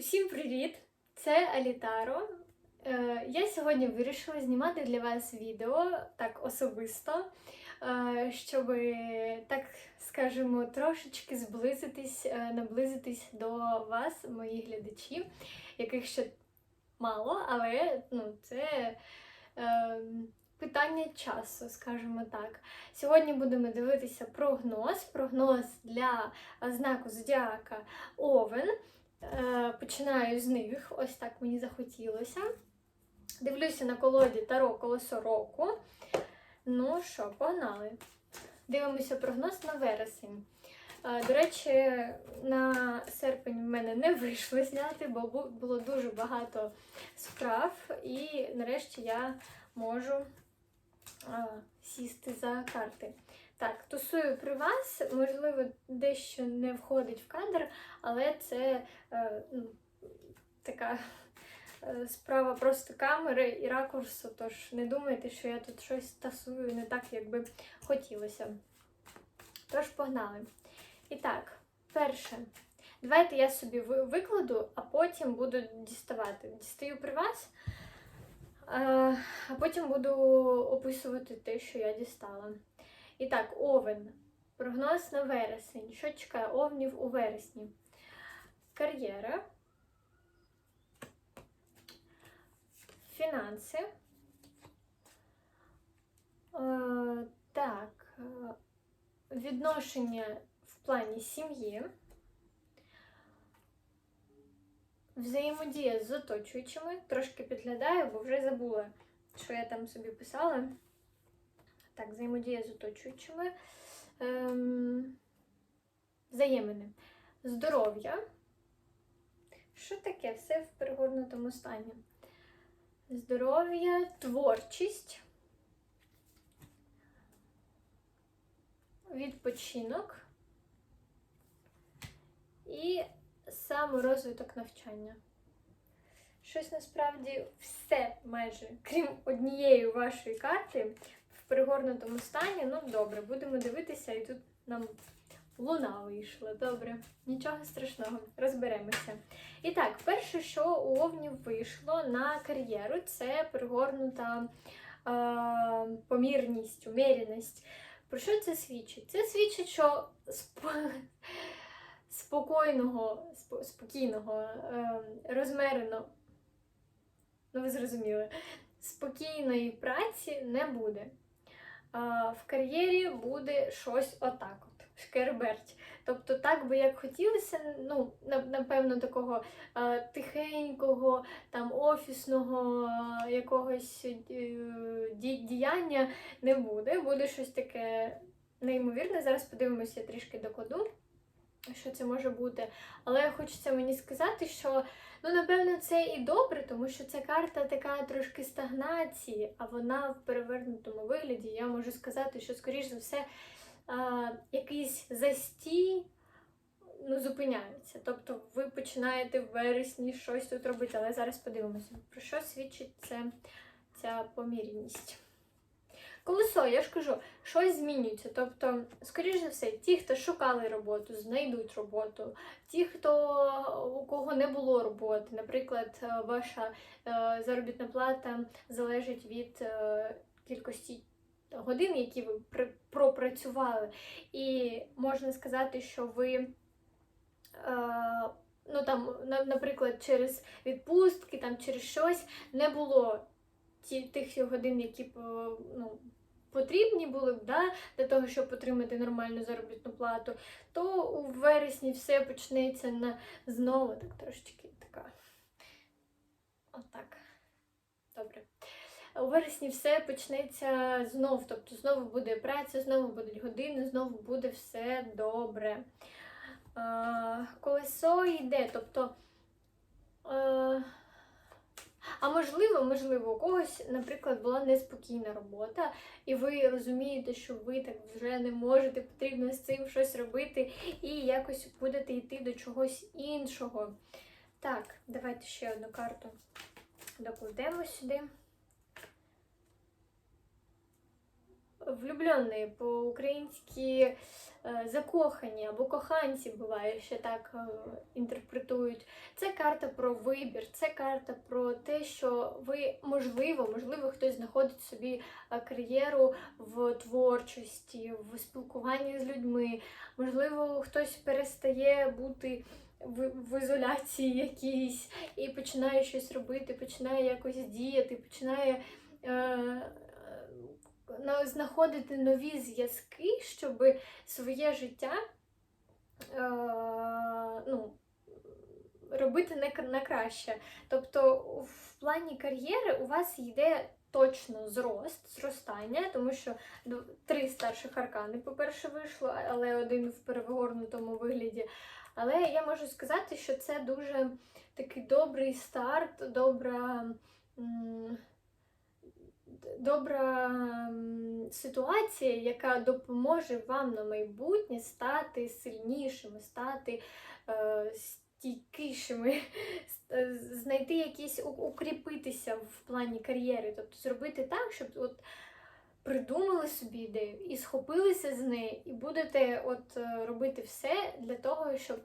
Усім привіт! Це Алітаро. Е, Я сьогодні вирішила знімати для вас відео так особисто, е, щоб, так скажемо, трошечки зблизитись, е, наблизитись до вас, моїх глядачів, яких ще мало, але ну, це питання часу, скажімо так. Сьогодні будемо дивитися прогноз. Прогноз для знаку Зодіака Овен. Е, Починаю з них, ось так мені захотілося. Дивлюся на колоді Таро колесо року. Ну що, погнали. Дивимося прогноз на вересень. Е, До речі, на серпень в мене не вийшло зняти, бо було дуже багато справ, і нарешті я можу сісти за карти. Так, тусую при вас, можливо, дещо не входить в кадр, але це е, ну, така е, справа просто камери і ракурсу, тож не думайте, що я тут щось тасую не так, як би хотілося. Тож погнали. І так, перше. Давайте я собі викладу, а потім буду діставати. Дістаю при вас, а потім буду описувати те, що я дістала. І так, овен. Прогноз на вересень. Що чекає овнів у вересні? Кар'єра. Фінанси. Е, так. е, Відношення в плані сім'ї. Взаємодія з оточуючими. Трошки підглядаю, бо вже забула, що я там собі писала. Так, взаємодія з оточуючими. Ем, взаємини. Здоров'я. Що таке? Все в перегорнутому стані. Здоров'я, творчість. Відпочинок. І саморозвиток навчання. Щось насправді все майже, крім однієї вашої карти, в перегорнутому стані. Ну, добре, будемо дивитися, і тут нам луна вийшла. Добре, нічого страшного, розберемося. І так, перше, що у Овнів вийшло на кар'єру, це перегорнута е, помірність, уміряність. Про що це свідчить? Це свідчить, що спокійного, спокійного, е, розмерено, ну ви зрозуміли, спокійної праці не буде. В кар'єрі буде щось отак от, шкерберть. Тобто так би як хотілося, ну, напевно, такого а, тихенького, там, офісного а, якогось е, діяння не буде. Буде щось таке неймовірне. Зараз подивимося, трішки докладу, що це може бути. Але хочеться мені сказати, що ну, напевно, це і добре, тому що ця карта така трошки стагнації, а вона в перевернутому вигляді. Я можу сказати, що, скоріш за все, а, якийсь застій ну, зупиняється. Тобто ви починаєте в вересні щось тут робити, але зараз подивимося, про що свідчить це, ця помірність. Колесо, я ж кажу, щось змінюється. Тобто, скоріш за все, ті, хто шукали роботу, знайдуть роботу. Ті, хто у кого не було роботи, наприклад, е, ваша е, заробітна плата залежить від е, кількості годин, які ви пропрацювали. І можна сказати, що ви. е, Ну там, наприклад, через відпустки, там через щось не було ті, тих годин, які ну, потрібні були б да, для того, щоб отримати нормальну заробітну плату, то у вересні все почнеться на знову так трошечки така. Отак. Добре. У вересні все почнеться знов, тобто знову буде праця, знову будуть години, знову буде все добре. Колесо йде, тобто. А можливо, можливо, у когось, наприклад, була неспокійна робота, і ви розумієте, що ви так вже не можете, потрібно з цим щось робити, і якось будете йти до чогось іншого. Так, давайте ще одну карту докладемо сюди. Влюблені, по-українськи е, закохані або коханці буває, ще так е, інтерпретують. Це карта про вибір, це карта про те, що ви можливо, можливо, хтось знаходить собі е, кар'єру в творчості, в спілкуванні з людьми. Можливо, хтось перестає бути в, ізоляції якійсь і починає щось робити, починає якось діяти, починає. Е, знаходити нові зв'язки, щоб своє життя е, ну, робити на, краще. Тобто, в плані кар'єри у вас йде точно зрост, зростання, тому що три старших аркани, по-перше, вийшло, але один в перегорнутому вигляді. Але я можу сказати, що це дуже такий добрий старт, добра. Добра ситуація, яка допоможе вам на майбутнє стати сильнішими, стати е, стійкішими, знайти якісь укріпитися в плані кар'єри, тобто зробити так, щоб от придумали собі ідею і схопилися з неї, і будете от е, робити все для того, щоб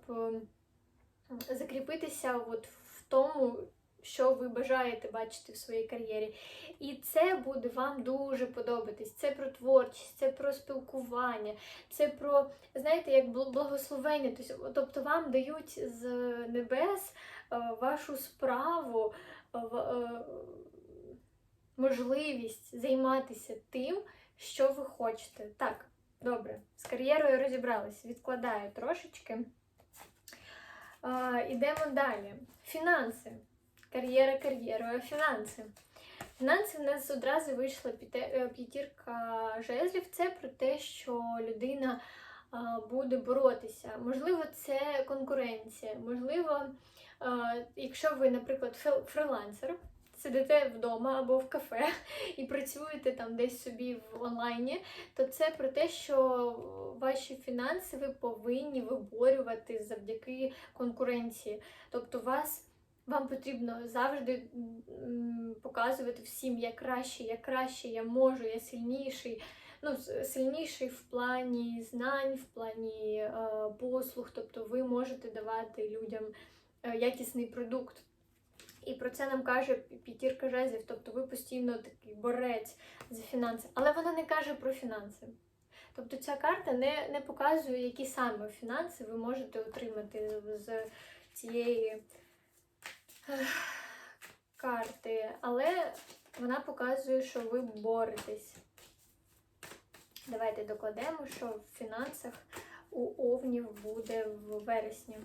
закріпитися от в тому, що ви бажаєте бачити в своїй кар'єрі. І це буде вам дуже подобатись. Це про творчість, це про спілкування, це про, знаєте, як благословення. Тобто, вам дають з небес е, вашу справу, е, е, можливість займатися тим, що ви хочете. Так, добре, з кар'єрою розібрались, відкладаю трошечки. Ідемо далі. Фінанси. Кар'єра кар'єрою, фінанси. Фінанси в нас одразу вийшла е, п'ятірка жезлів. Це про те, що людина буде боротися. Можливо, це конкуренція. Можливо, якщо ви, наприклад, фрилансер, сидите вдома або в кафе і працюєте там десь собі в онлайні, то це про те, що ваші фінанси ви повинні виборювати завдяки конкуренції. Тобто вас. Вам потрібно завжди показувати всім, я краще, я краще, я можу, я сильніший. Ну, сильніший в плані знань, в плані е, послуг, тобто ви можете давати людям е, якісний продукт. І про це нам каже п'ятірка жезлів, тобто ви постійно такий борець за фінанси. Але вона не каже про фінанси. Тобто ця карта не, не показує, які саме фінанси ви можете отримати з цієї карти, але вона показує, що ви боретесь. Давайте докладемо, що в фінансах у Овнів буде в вересні.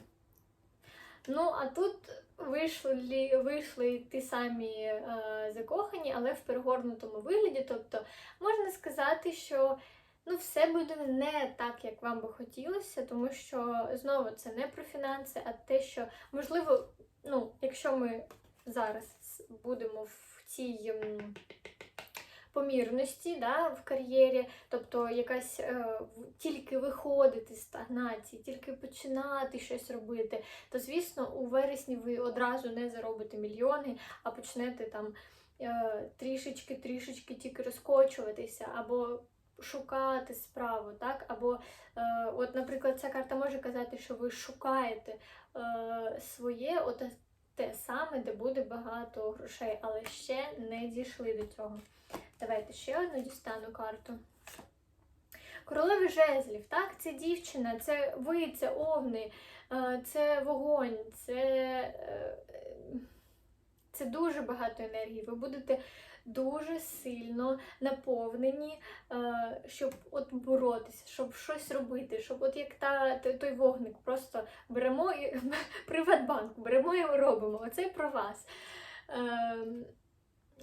Ну, а тут вийшли, вийшли ті самі е, закохані, але в перегорнутому вигляді. Тобто можна сказати, що ну, все буде не так, як вам би хотілося, тому що знову це не про фінанси, а те, що можливо, ну, якщо ми зараз будемо в цій. м, Помірності да, в кар'єрі, тобто якась е, тільки виходити з стагнації, тільки починати щось робити, то звісно, у вересні ви одразу не заробите мільйони, а почнете там е, трішечки, трішечки тільки розкочуватися, або шукати справу, так? Або, от, наприклад, ця карта може казати, що ви шукаєте е, своє, от те саме, де буде багато грошей, але ще не дійшли до цього. Давайте ще одну дістану карту. Королеви жезлів, так, це дівчина, це ви, це овни, е, це вогонь, це, е, це дуже багато енергії. Ви будете дуже сильно наповнені, е, щоб от боротися, щоб щось робити, щоб от як та, той вогник, просто беремо і Приватбанк, беремо і робимо. Оце про вас. Ем,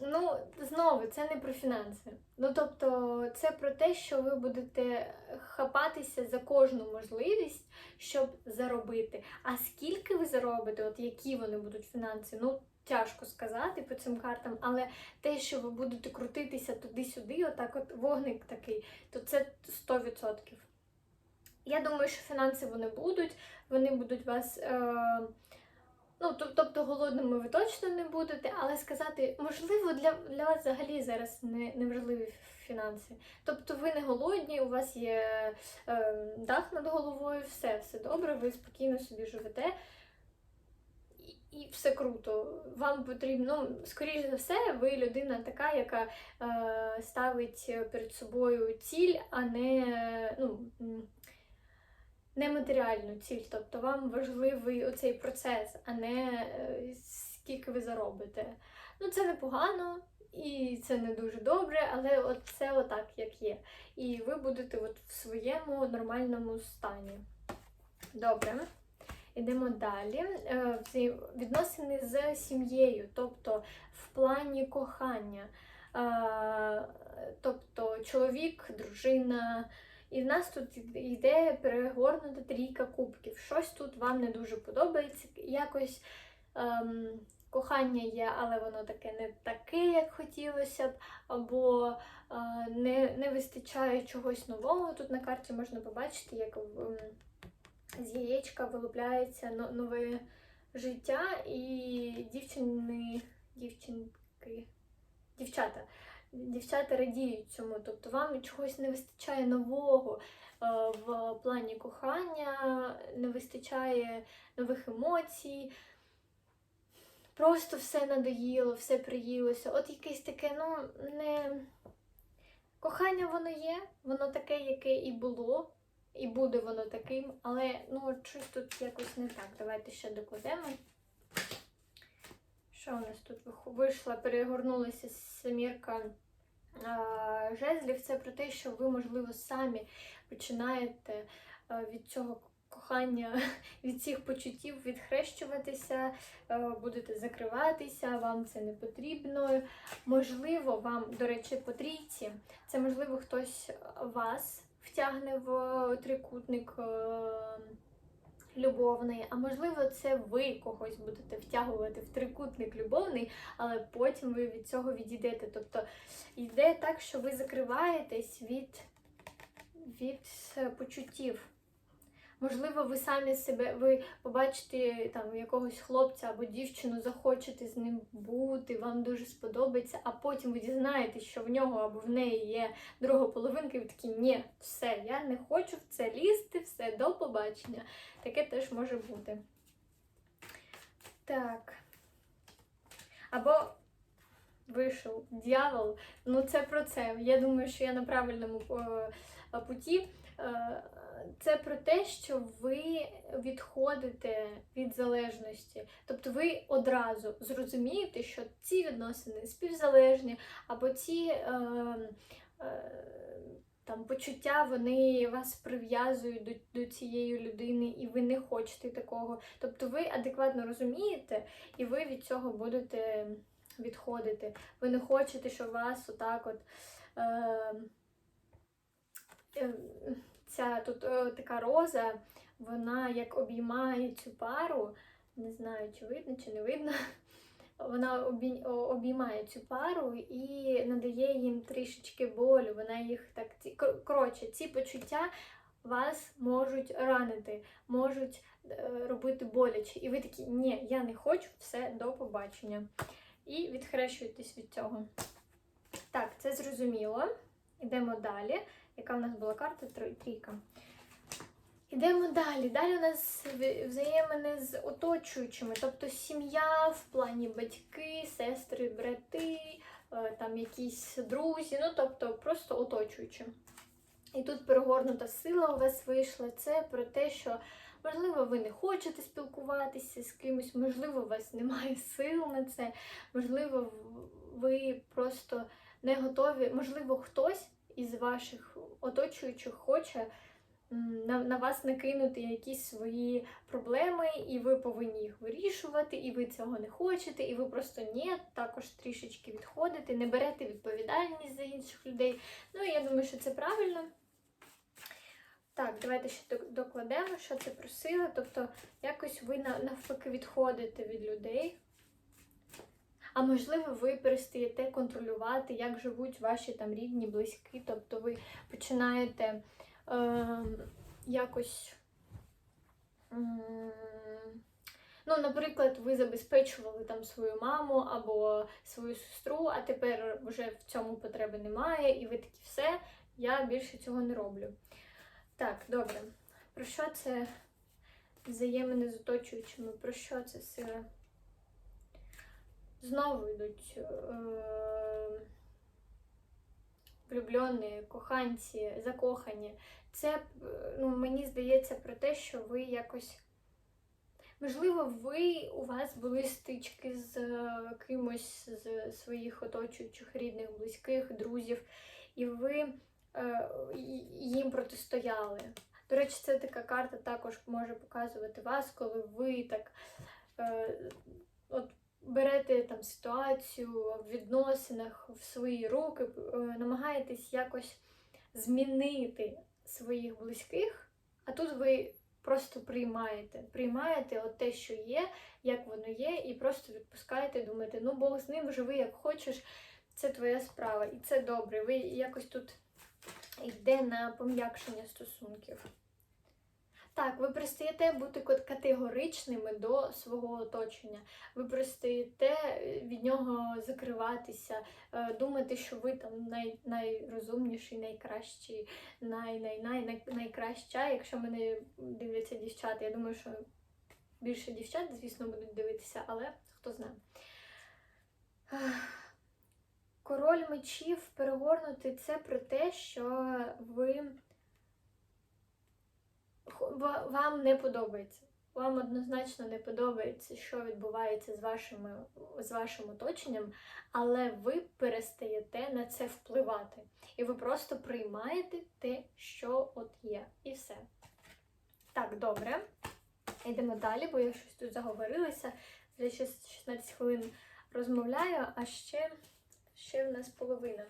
Ну, знову, це не про фінанси. Ну, тобто, це про те, що ви будете хапатися за кожну можливість, щоб заробити. А скільки ви заробите, от які вони будуть фінанси, ну тяжко сказати по цим картам, але те, що ви будете крутитися туди-сюди, отак, от вогник такий, то це 100%. Я думаю, що фінанси вони будуть, вони будуть вас. Е- Ну, тобто голодними ви точно не будете, але сказати, можливо, для, для вас взагалі зараз не, не важливі фінанси. Тобто ви не голодні, у вас є е, дах над головою, все, все добре, ви спокійно собі живете. І, все круто. Вам потрібно, ну, скоріш за все, ви людина така, яка е, ставить перед собою ціль, а не ну, м, нематеріальну ціль. Тобто вам важливий оцей процес, а не е, скільки ви заробите. Ну, це непогано і це не дуже добре, але от це отак, як є. І ви будете от в своєму нормальному стані. Добре. Ідемо далі. Е, Відносини з сім'єю, тобто в плані кохання. Е, Тобто чоловік, дружина. І в нас тут йде перегорнута трійка кубків. Щось тут вам не дуже подобається. Якось ем, кохання є, але воно таке не таке, як хотілося б, або е, не, не вистачає чогось нового. Тут на карті можна побачити, як ем, з яєчка вилупляється нове життя, і дівчини, дівчинки, дівчата. Дівчата радіють цьому, тобто вам чогось не вистачає нового е, в плані кохання, не вистачає нових емоцій. Просто все надоїло, все приїлося. От якесь таке, ну, не. Кохання воно є, воно таке, яке і було, і буде воно таким, але ну, щось тут якось не так. Давайте ще докладемо. Що у нас тут вийшла, перегорнулася семірка а, жезлів. Це про те, що ви, можливо, самі починаєте від цього кохання, від цих почуттів відхрещуватися, будете закриватися, вам це не потрібно. Можливо, вам, до речі, по трійці, це можливо хтось вас втягне в трикутник. е, Любовний, а можливо, це ви когось будете втягувати в трикутник любовний, але потім ви від цього відійдете. Тобто йде так, що ви закриваєтесь від, від почуттів. Можливо, ви самі себе, ви побачите там якогось хлопця або дівчину, захочете з ним бути, вам дуже сподобається, а потім ви дізнаєтесь, що в нього або в неї є друга половинка, і ви такі, ні, все, я не хочу в це лізти, все, до побачення. Таке теж може бути. Так. Або вийшов дьявол. Ну, це про це. Я думаю, що я на правильному е, путі. Е, Це про те, що ви відходите від залежності. Тобто ви одразу зрозумієте, що ці відносини співзалежні, або ці е, е, там, почуття вони вас прив'язують до, до цієї людини, і ви не хочете такого. Тобто ви адекватно розумієте, і ви від цього будете відходити. Ви не хочете, щоб вас отак от. Е, ця тут е, така роза, вона як обіймає цю пару. Не знаю, чи видно, чи не видно. Вона обіймає цю пару і надає їм трішечки болю. Вона їх так коротше, ці почуття вас можуть ранити, можуть е, робити боляче. І ви такі, ні, я не хочу, все, до побачення. І відхрещуєтесь від цього. Так, це зрозуміло. Ідемо далі. Яка в нас була карта? Трійка. Ідемо далі. Далі у нас взаємини з оточуючими, тобто сім'я в плані батьки, сестри, брати, е, там якісь друзі, ну тобто просто оточуючі. І тут перегорнута сила у вас вийшла. Це про те, що можливо ви не хочете спілкуватися з кимось, можливо, у вас немає сил на це, можливо, ви просто не готові, можливо, хтось із ваших оточуючих хоче на, на вас накинути якісь свої проблеми, і ви повинні їх вирішувати, і ви цього не хочете, і ви просто ні, також трішечки відходите, не берете відповідальність за інших людей. Ну, і я думаю, що це правильно. Так, давайте ще докладемо, що це про сили. Тобто, якось ви навпаки відходите від людей. А можливо, ви перестаєте контролювати, як живуть ваші там рідні, близькі. Тобто ви починаєте е, якось Ну, наприклад, ви забезпечували там свою маму або свою сестру, а тепер вже в цьому потреби немає, і ви такі все, я більше цього не роблю. Так, добре. Про що це взаємини з оточуючими? Про що це сила? Знову йдуть е- влюблені, коханці, закохані. Це, е, ну, мені здається, про те, що ви якось. Можливо, ви у вас були стички з е, кимось з своїх оточуючих рідних, близьких, друзів, і ви е, їм протистояли. До речі, це така карта також може показувати вас, коли ви так е, от, берете там ситуацію в відносинах в свої руки, е, намагаєтесь якось змінити своїх близьких, а тут ви просто приймаєте. Приймаєте от те, що є, як воно є, і просто відпускаєте, думаєте, ну Бог з ним, живи як хочеш, це твоя справа. І це добре. Ви якось тут йде на пом'якшення стосунків. Так, ви перестаєте бути категоричними до свого оточення. Ви перестаєте е, від нього закриватися, е, думати, що ви там най, найрозумніший, найкращий, най, най, най, най, найкраща. Якщо мене дивляться дівчата, я думаю, що більше дівчат, звісно, будуть дивитися, але хто знає. Король мечів перегорнутий це про те, що ви вам не подобається. Вам однозначно не подобається, що відбувається з, вашими, з вашим оточенням, але ви перестаєте на це впливати. І ви просто приймаєте те, що от є. І все. Так, добре. Йдемо далі, бо я щось тут заговорилася. Вже 16 хвилин розмовляю, а ще, ще в нас половина.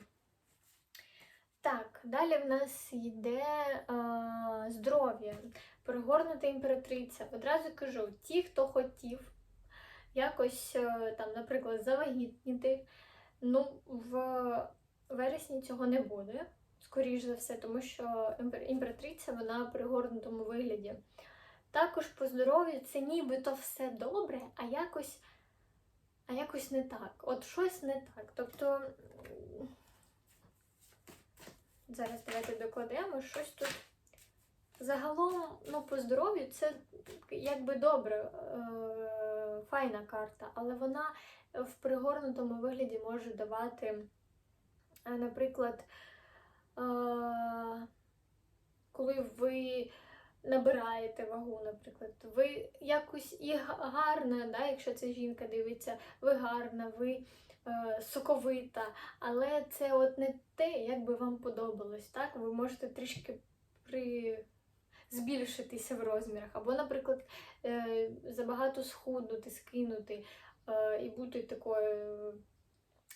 Так, далі в нас йде а, здоров'я, перегорнута імператриця. Одразу кажу, ті, хто хотів якось, е, там, наприклад, завагітніти, ну, в вересні цього не буде, скоріш за все, тому що імператриця вона в перегорнутому вигляді. Також по здоров'ю це нібито все добре, а якось, а якось не так. От щось не так. Тобто. Зараз давайте докладемо щось тут. Загалом, ну, по здоров'ю це якби добре, е, файна карта, але вона в пригорнутому вигляді може давати, е, наприклад, е, коли ви набираєте вагу, наприклад, ви якось і гарна, да, якщо це жінка дивиться, ви гарна, ви е, соковита, але це от не те, як би вам подобалось. Так? Ви можете трішки при... збільшитися в розмірах, або, наприклад, е, забагато схуднути, скинути е, і бути такою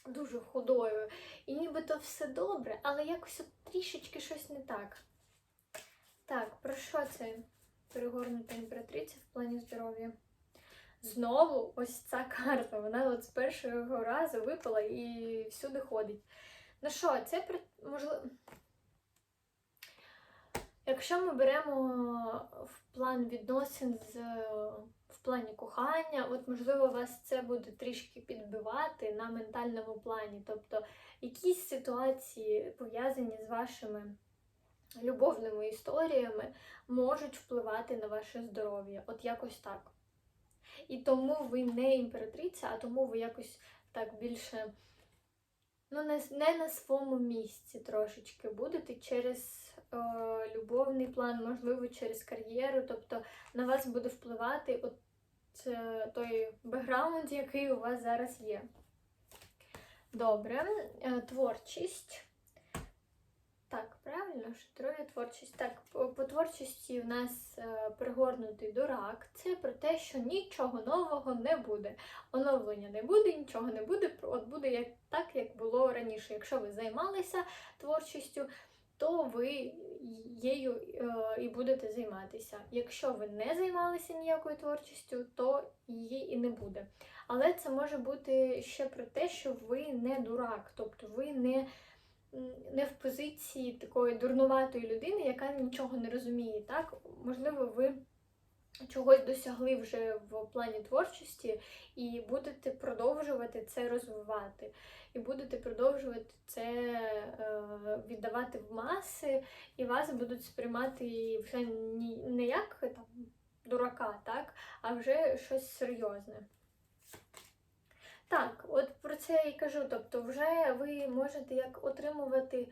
дуже худою. І нібито все добре, але якось от трішечки щось не так. Так, про що це перегорнута імператриця в плані здоров'я? Знову ось ця карта. Вона от з першого разу випала і всюди ходить. Ну що, це можливо. Якщо ми беремо в план відносин з в плані кохання, от можливо вас це буде трішки підбивати на ментальному плані. Тобто якісь ситуації пов'язані з вашими любовними історіями можуть впливати на ваше здоров'я. От якось так. І тому ви не імператриця, а тому ви якось так більше ну, не, не на своєму місці трошечки будете через е, любовний план, можливо, через кар'єру. Тобто на вас буде впливати от, е, той бекграунд, який у вас зараз є. Добре, е, творчість. Здоров'я, творчість. Так, по, по творчості в нас е, пригорнутий дурак. Це про те, що нічого нового не буде. Оновлення не буде, нічого не буде. От буде як, так, як було раніше. Якщо ви займалися творчістю, то ви її е, і будете займатися. Якщо ви не займалися ніякою творчістю, то її і не буде. Але це може бути ще про те, що ви не дурак, тобто ви не не в позиції такої дурнуватої людини, яка нічого не розуміє. Так? Можливо, ви чогось досягли вже в плані творчості, і будете продовжувати це розвивати, і будете продовжувати це е, віддавати в маси, і вас будуть сприймати вже не як там дурака, так, а вже щось серйозне. Так, от про це я і кажу. Тобто, вже ви можете як отримувати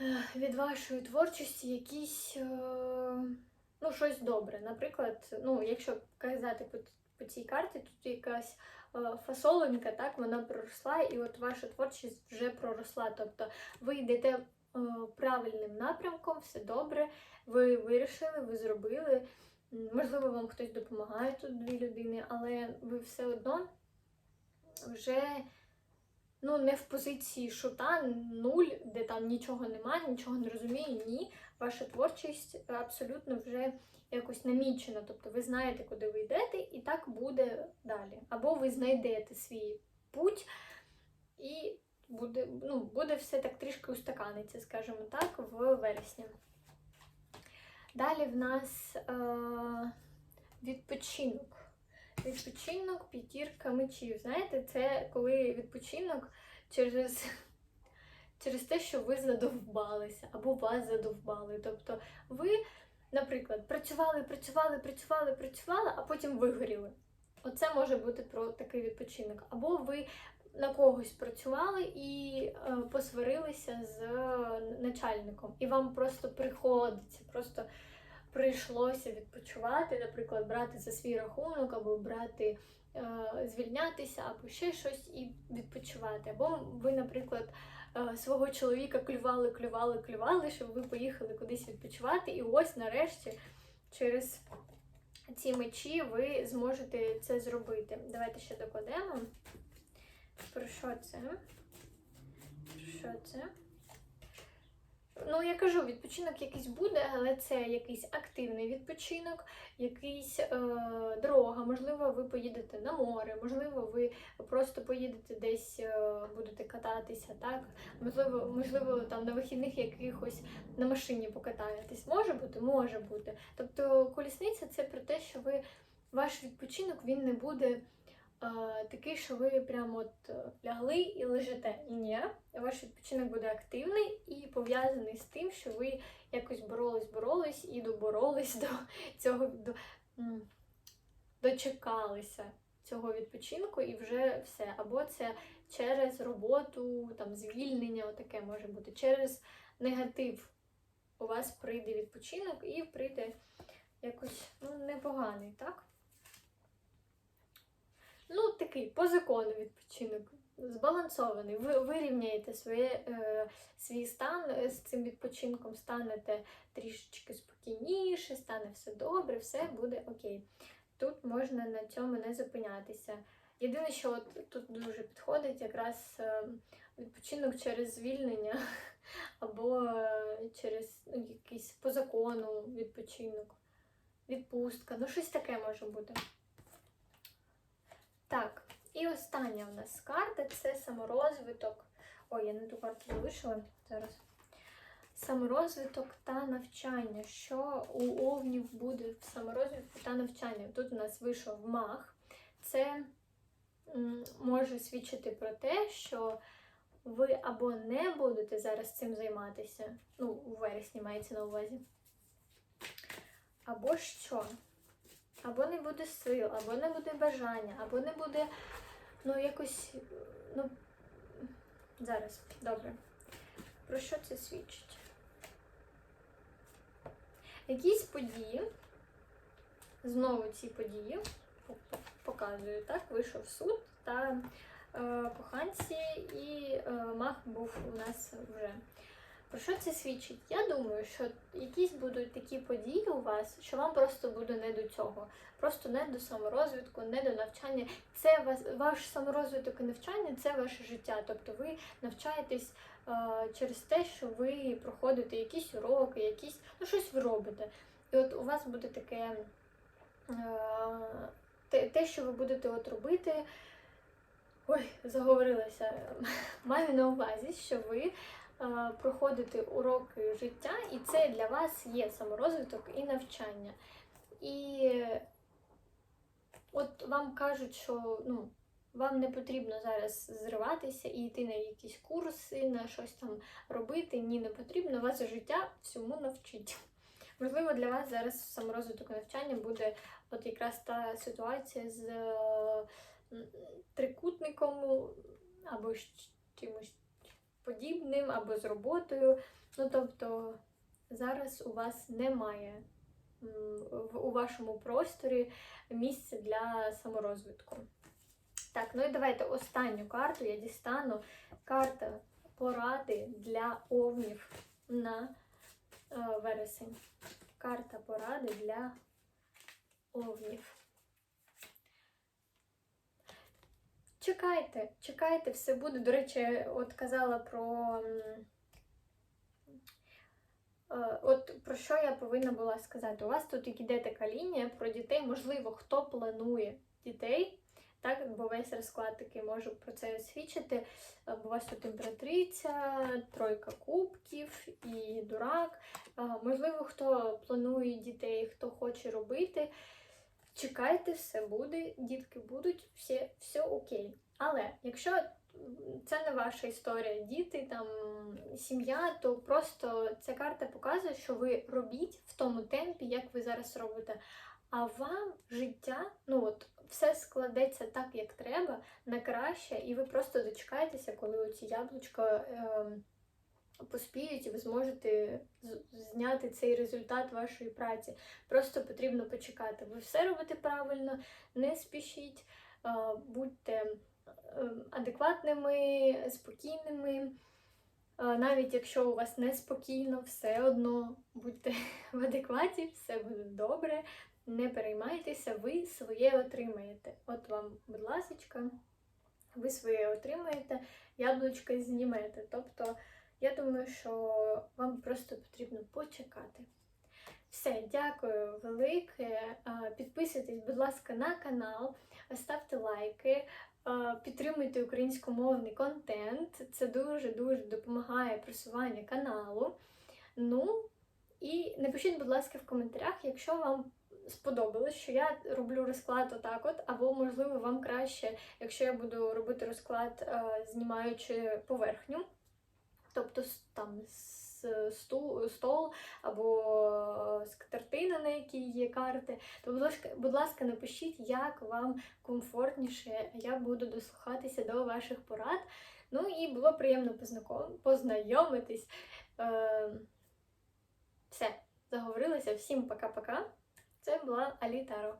е, від вашої творчості якісь. е, ну, щось добре. Наприклад, ну, якщо казати по, по цій карті, тут якась е, фасолонька, так, вона проросла, і от ваша творчість вже проросла. Тобто ви йдете правильним напрямком, все добре, ви вирішили, ви зробили. Можливо, вам хтось допомагає тут дві людини, але ви все одно вже ну, не в позиції шута, нуль, де там нічого немає, нічого не розумію, ні. Ваша творчість абсолютно вже якось намічена. Тобто ви знаєте, куди ви йдете, і так буде далі. Або ви знайдете свій путь, і буде, ну, буде все так трішки устаканиться, скажімо так, в вересні. Далі в нас е, відпочинок. Відпочинок, п'ятірка мечів. Знаєте, це коли відпочинок через, через те, що ви задовбалися або вас задовбали. Тобто ви, наприклад, працювали, працювали, працювали, працювали, а потім вигоріли. Оце може бути про такий відпочинок. Або ви на когось працювали і е, посварилися з начальником, і вам просто приходиться, просто прийшлося відпочивати, наприклад, брати за свій рахунок, або брати, е, звільнятися, або ще щось і відпочивати. Або ви, наприклад, е, свого чоловіка клювали, клювали, клювали, щоб ви поїхали кудись відпочивати, і ось нарешті через ці мечі ви зможете це зробити. Давайте ще докладемо. Про що це? Про що це? Ну, я кажу, відпочинок якийсь буде, але це якийсь активний відпочинок, якийсь е, дорога. Можливо, ви поїдете на море, можливо, ви просто поїдете десь, е, будете кататися, так? Можливо, можливо, там на вихідних якихось на машині покатаєтесь. Може бути, може бути. Тобто колісниця це про те, що ви ваш відпочинок він не буде. Такий, що ви прямо от е, лягли і лежите. Ні, ваш відпочинок буде активний і пов'язаний з тим, що ви якось боролись, боролись і доборолись до цього до, дочекалися цього відпочинку, і вже все. Або це через роботу, там звільнення, отаке може бути, через негатив. У вас прийде відпочинок і прийде якось ну, непоганий, так? Ну, такий по закону відпочинок, збалансований. Ви вирівняєте своє, е, свій стан е, з цим відпочинком, станете трішечки спокійніше, стане все добре, все буде окей. Тут можна на цьому не зупинятися. Єдине, що от тут дуже підходить якраз е, відпочинок через звільнення або е, через ну, якийсь по закону відпочинок, відпустка, ну щось таке може бути. Так, і остання в нас карта це саморозвиток. Ой, я не ту карту залишила зараз. Саморозвиток та навчання. Що у овнів буде в саморозвитку та навчанні? Тут у нас вийшов мах. Це може свідчити про те, що ви або не будете зараз цим займатися, ну, у вересні мається на увазі. Або що? Або не буде сил, або не буде бажання, або не буде, ну, якось, ну, зараз, добре. Про що це свідчить? Якісь події, знову ці події, показую, так, вийшов суд та е, коханці, і е, мах був у нас вже. Про що це свідчить? Я думаю, що якісь будуть такі події у вас, що вам просто буде не до цього. Просто не до саморозвитку, не до навчання. Це ваш саморозвиток і навчання це ваше життя. Тобто ви навчаєтесь е, через те, що ви проходите якісь уроки, якісь, ну щось ви робите. І от у вас буде таке е, те, те, що ви будете от робити. Ой, заговорилася. Маю на увазі, що ви е, проходите уроки життя, і це для вас є саморозвиток і навчання. І от вам кажуть, що ну, вам не потрібно зараз зриватися і йти на якісь курси, на щось там робити. Ні, не потрібно. Вас життя всьому навчить. Можливо, для вас зараз саморозвиток навчання буде от якраз та ситуація з трикутником або чимось подібним, або з роботою. Ну, тобто зараз у вас немає у вашому просторі місця для саморозвитку. Так, ну і давайте останню карту я дістану. Карта поради для овнів на е, вересень. Карта поради для овнів. Чекайте, чекайте, все буде. До речі, от казала про. е, От про що я повинна була сказати? У вас тут іде така лінія про дітей, можливо, хто планує дітей, так, бо весь розклад такий може про це свідчити. Е, у вас тут імператриця, тройка кубків і дурак. Е, Можливо, хто планує дітей, хто хоче робити. Чекайте, все буде, дітки будуть, все, все окей. Але якщо це не ваша історія, діти, там сім'я, то просто ця карта показує, що ви робіть в тому темпі, як ви зараз робите. А вам життя, ну от все складеться так, як треба, на краще, і ви просто дочекаєтеся, коли оці яблучка ем, поспіють, і ви зможете зняти цей результат вашої праці. Просто потрібно почекати. Ви все робите правильно, не спішіть, будьте е, адекватними, спокійними. Навіть якщо у вас неспокійно, все одно будьте в адекваті, все буде добре. Не переймайтеся, ви своє отримаєте. От вам, будь ласочка, ви своє отримаєте, яблучко знімете. Тобто, я думаю, що вам просто потрібно почекати. Все, дякую велике. Підписуйтесь, будь ласка, на канал, ставте лайки, підтримуйте українськомовний контент. Це дуже-дуже допомагає просуванню каналу. Ну, і напишіть, будь ласка, в коментарях, якщо вам сподобалось, що я роблю розклад отак от, або, можливо, вам краще, якщо я буду робити розклад, знімаючи поверхню, тобто там с- стол або скатертина, на якій є карти, то, будь ласка, будь ласка, напишіть, як вам комфортніше, я буду дослухатися до ваших порад. Ну і було приємно познайомитись. Е, все, заговорилася. Всім пока-пока. Це була Алі Таро.